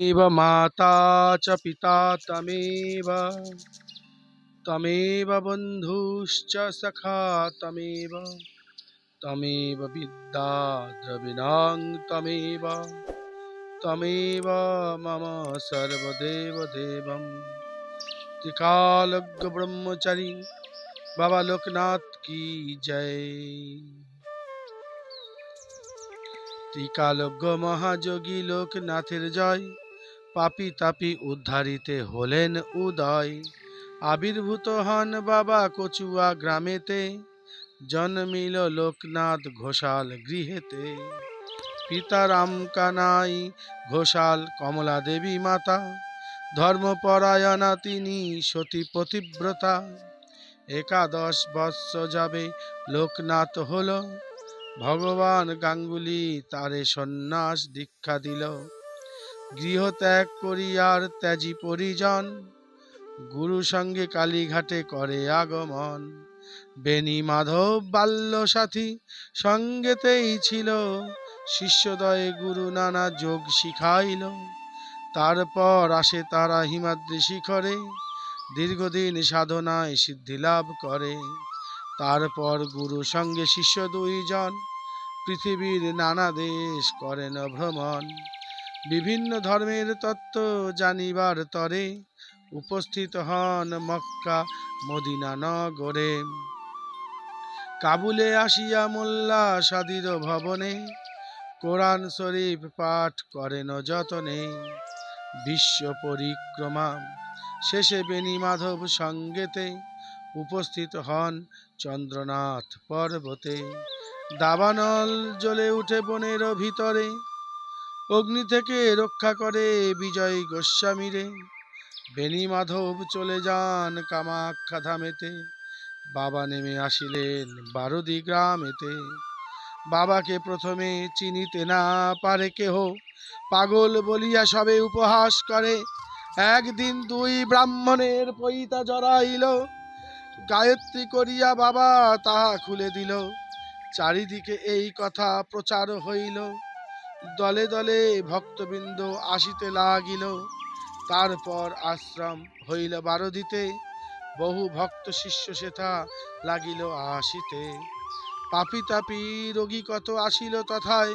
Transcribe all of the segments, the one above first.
এব মাতা চ পিতা তমেব তমেব বন্ধুশ্চ সখা তমেব তমেব বিদ্যা দ্রবিণাং তমেব তমেব মম সর্বদেব দেবম ত্রিকালজ্ঞ ব্রহ্মচারী বাবা লোকনাথ কি জয় ত্রিকালজ্ঞ মহাযোগী লোকনাথের জয় পাপি তাপি উদ্ধারিতে হলেন উদয়। আবির্ভূত হন বাবা কচুয়া গ্রামেতে, জন্মিল লোকনাথ ঘোষাল গৃহেতে। পিতা রাম কানাই ঘোষাল কমলা দেবী মাতা, ধর্মপরায়ণা তিনি সতী পতিব্রতা। একাদশ বৎস যাবে লোকনাথ হল, ভগবান গাঙ্গুলি তারে সন্ন্যাস দীক্ষা দিল। গৃহ ত্যাগ করিয়ার ত্যাজি পরিজন, গুরু সঙ্গে কালীঘাটে করে আগমন। বেনি মাধব বাল্য সাথী সঙ্গেতেই ছিল, শিষ্যদয়ে গুরু নানা যোগ শিখাইল। তারপর আসে তারা হিমাদ্রি শিখরে, দীর্ঘদিন সাধনায় সিদ্ধি লাভ করে। তারপর গুরু সঙ্গে শিষ্য দুইজন, পৃথিবীর নানা দেশ করেন ভ্রমণ। বিভিন্ন ধর্মের তত্ত্ব জানিবার তরে উপস্থিত হন মক্কা মদিনা নগরে। কাবুলে আসিয়া মোল্লা সাদির ভবনে কোরআন শরীফ পাঠ করেন যতনে। বিশ্ব পরিক্রমা। শেষে বেণী মাধব সঙ্গেতে উপস্থিত হন চন্দ্রনাথ পর্বতে। দাবানল জ্বলে উঠে বনের ভিতরে অগ্নি থেকে রক্ষা করে বিজয় গোস্বামীরে বেণী মাধব চলে যান কামাখ্যা ধামেতে। বাবা নেমে আসিলেন বারুদি গ্রামেতে। বাবাকে প্রথমে চিনিতে না পারে কেহ। পাগল বলিয়া সবে উপহাস করে। একদিন দুই ব্রাহ্মণের পৈতা জড়াইল। গায়ত্রী করিয়া বাবা তাহা খুলে দিল। চারিদিকে এই কথা প্রচার হইল। দলে দলে ভক্তবৃন্দ আসিতে লাগিল। তারপর আশ্রম হইল বারদিতে। বহু ভক্ত শিষ্য সেথা লাগিল আসিতে। পাপি তাপি রোগী কত আসিল তথায়?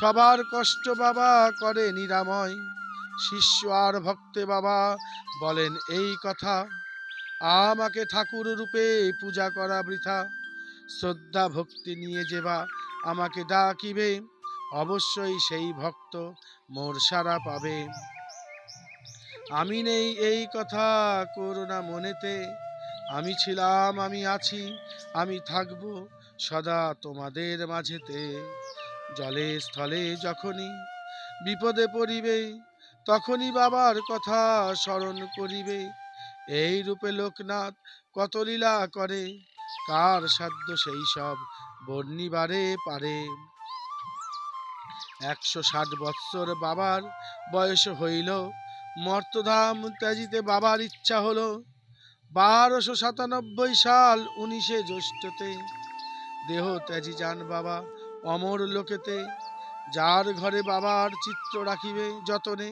সবার কষ্ট বাবা করে নিরাময়। শিষ্য আর ভক্তে বাবা বলেন, এই কথা। আমাকে ঠাকুর রূপে পূজা করা বৃথা। শ্রদ্ধা ভক্তি নিয়ে যেবা আমাকে ডাকিবে। অবশ্যই সেই ভক্ত মোর সারা পাবে। আমি নেই এই কথা করোনা মনেতে। আমি ছিলাম, আমি আছি, আমি থাকব সদা তোমাদের মাঝেতে। জলে, স্থলে যখনই বিপদে পড়িবে, তখনই বাবার কথা স্মরণ করিবে। এই রূপে লোকনাথ কত লীলা করে, কার সাধ্য সেই সব বর্ণিবারে পারে। একশো ষাট বৎসর বাবার বয়স হইল। মর্তধাম ত্যাজিতে বাবার ইচ্ছা হলো। বারোশো সাতানব্বই সাল উনিশে জ্যৈষ্ঠতে দেহ ত্যাজি যান বাবা অমর লোকেতে, যার ঘরে বাবার চিত্র রাখিবে যতনে।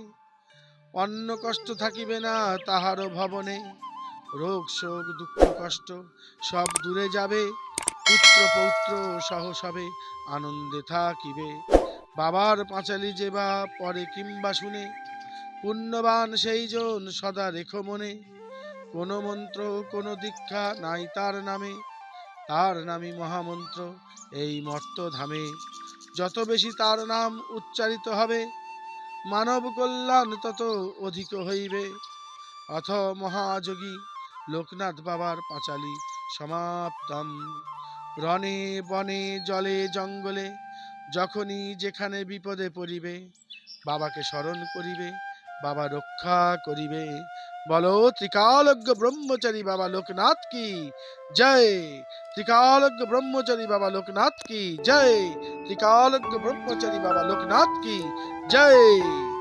অন্য কষ্ট থাকিবে না তাহারও ভবনে। রোগ, শোক, দুঃখ, কষ্ট সব দূরে যাবে। পুত্র পৌত্র সহ সবে আনন্দে থাকিবে। বাবার পাঁচালি যে বা পরে কিংবা শুনে, পুণ্যবান সেই জন সদা রেখো মনে। কোনো মন্ত্র, কোনো দীক্ষা নাই তার নামে, তার নামই মহামন্ত্র এই মর্তধামে যত বেশি তার নাম উচ্চারিত হবে, মানব কল্যাণ তত অধিক হইবে। অথ মহাযোগী লোকনাথ বাবার পাঁচালী সমাপ্তম। রণে বনে, জলে, জঙ্গলে যখনই যেখানে বিপদে পড়িবে, বাবাকে স্মরণ করিবে, বাবা রক্ষা করিবে। বলো, ত্রিকালজ্ঞ ব্রহ্মচারী বাবা লোকনাথ কি? জয়! ত্রিকালজ্ঞ ব্রহ্মচারী বাবা লোকনাথ কি? জয়! ত্রিকালজ্ঞ ব্রহ্মচারী বাবা লোকনাথ কি? জয়!